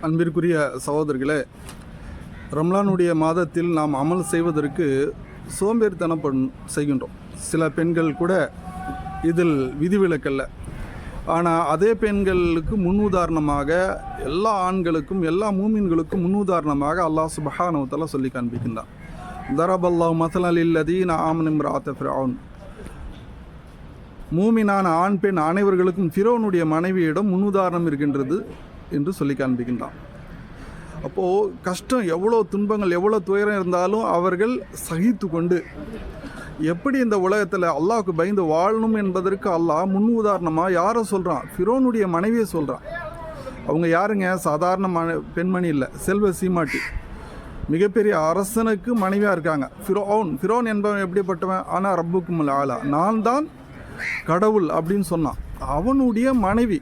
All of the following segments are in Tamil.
அன்பிற்குரிய சகோதரர்களே ரம்லானுடைய மாதத்தில் நாம் அமல் செய்வதற்கு சோம்பேறித்தனம் பண்- செய்கின்றோம். சில பெண்கள் கூட இதில் விதிவிலக்கல்ல. ஆனால் அதே பெண்களுக்கு முன்னுதாரணமாக எல்லா ஆண்களுக்கும் எல்லா மூமின்களுக்கும் முன்னுதாரணமாக அல்லாஹ் சுபஹானவத்தால சொல்லி காண்பிக்கின்றான். தரபல்லா மசலல் இல்லதீன ஆமனிம் ராத்த ஃபிரவுன் மூமினான ஆண் பெண் அனைவர்களுக்கும் ஃபிரோனுடைய மனைவியிடம் முன்னுதாரணம் இருக்கின்றது. என்று சொல்லி காண்பிக்கின்றான். அப்போது கஷ்டம் எவ்வளோ துன்பங்கள் எவ்வளோ துயரம் இருந்தாலும் அவர்கள் சகித்து கொண்டு எப்படி இந்த உலகத்தில் அல்லாவுக்கு பயந்து வாழணும் என்பதற்கு அல்லாஹ் முன் உதாரணமாக யாரை சொல்கிறான் ஃபிரோனுடைய மனைவியை சொல்கிறான் அவங்க யாருங்க? சாதாரண மன பெண்மணி இல்லை செல்வ சீமாட்டி. மிகப்பெரிய அரசனுக்கு மனைவியாக இருக்காங்க. ஃபிரோன் ஃபிரோன் என்பவன் எப்படிப்பட்டவன்? ஆனால் ரப்புக்கும் ஆளா நான் தான் கடவுள் அப்படின்னு சொன்னான். அவனுடைய மனைவி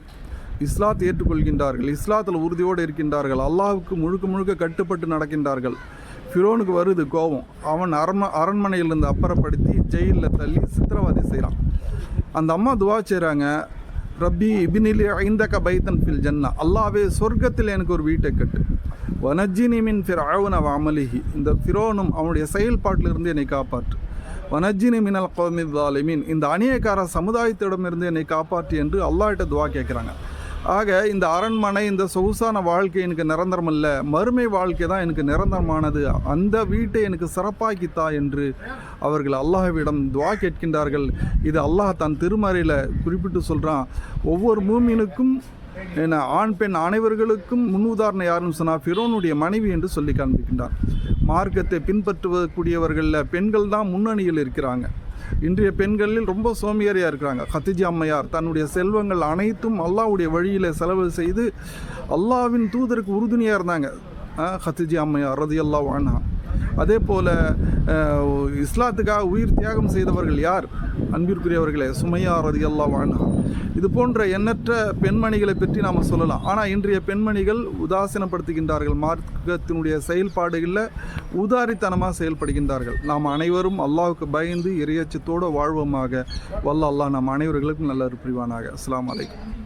இஸ்லாத்தை ஏற்றுக்கொள்கின்றார்கள் இஸ்லாத்தில் உறுதியோடு இருக்கின்றார்கள் அல்லாஹுக்கு முழுக்க முழுக்க கட்டுப்பட்டு நடக்கின்றார்கள். ஃபிரோனுக்கு வருது கோபம். அவன் அரண்ம அரண்மனையிலிருந்து அப்புறப்படுத்தி ஜெயிலில் தள்ளி சித்திரவதை செய்கிறான் அந்த அம்மா துவா செய்கிறாங்க ரப்பி இபினிலி ஐந்தக பைத்தன் ஃபில் ஜன்னா. அல்லாவே சொர்க்கத்தில் எனக்கு ஒரு வீட்டை கட்டு. வனஜினி மின் ஃபிர் ஆவுன அமலிஹி இந்த ஃபிரோனும் அவனுடைய செயல்பாட்டிலிருந்து என்னை காப்பாற்று. வனஜினி மினல் கோமி தாலிமின் இந்த அநியக்கார சமுதாயத்திடமிருந்து என்னை காப்பாற்று என்று அல்லாஹிட்ட துவா கேட்குறாங்க ஆக இந்த அரண்மனை இந்த சொகுசான வாழ்க்கை எனக்கு நிரந்தரம் அல்ல. மறுமை வாழ்க்கை தான் எனக்கு நிரந்தரமானது. அந்த வீட்டை எனக்கு சிறப்பாக்கித்தா என்று அவர்கள் அல்லாஹ்விடம் துவா கேட்கின்றார்கள். இது அல்லாஹ் தன் திருமறையில் குறிப்பிட்டு சொல்கிறான் ஒவ்வொரு மூமினுக்கும் என்ன ஆண் பெண் அனைவர்களுக்கும் முன் உதாரணம் யாருன்னு சொன்னால் ஃபிரோனுடைய மனைவி என்று சொல்லி காண்பிக்கின்றார் மார்க்கத்தை பின்பற்றுவக்கூடியவர்களில் பெண்கள் தான் முன்னணியில் இருக்கிறாங்க. இன்றைய பெண்களில் ரொம்ப சோம்பேறியாக இருக்கிறாங்க. கத்திஜி அம்மையார் தன்னுடைய செல்வங்கள் அனைத்தும் அல்லாஹ்வுடைய வழியில் செலவு செய்து அல்லாஹ்வின் தூதருக்கு உறுதுணையாக இருந்தாங்க. கத்திஜி அம்மையார் ரதி அல்லாஹ் வானா அதே போல் இஸ்லாத்துக்காக உயிர் தியாகம் செய்தவர்கள் யார்? அன்பிற்குரியவர்களே சுமையா ரதி அல்லாஹ் வானா இது போன்ற எண்ணற்ற பெண்மணிகளை பற்றி நாம் சொல்லலாம். ஆனால் இன்றைய பெண்மணிகள் உதாசீனப்படுத்துகின்றார்கள். மார்க்கத்தினுடைய செயல்பாடுகளில் உதாரித்தனமாக செயல்படுகின்றார்கள். நாம் அனைவரும் அல்லாவுக்கு பயந்து இறையச்சத்தோடு வாழ்வோமாக. வல்ல அல்லாஹ் நம் அனைவர்களுக்கும் நல்ல புரிவானாக. அஸ்லாம் அலைக்கும்.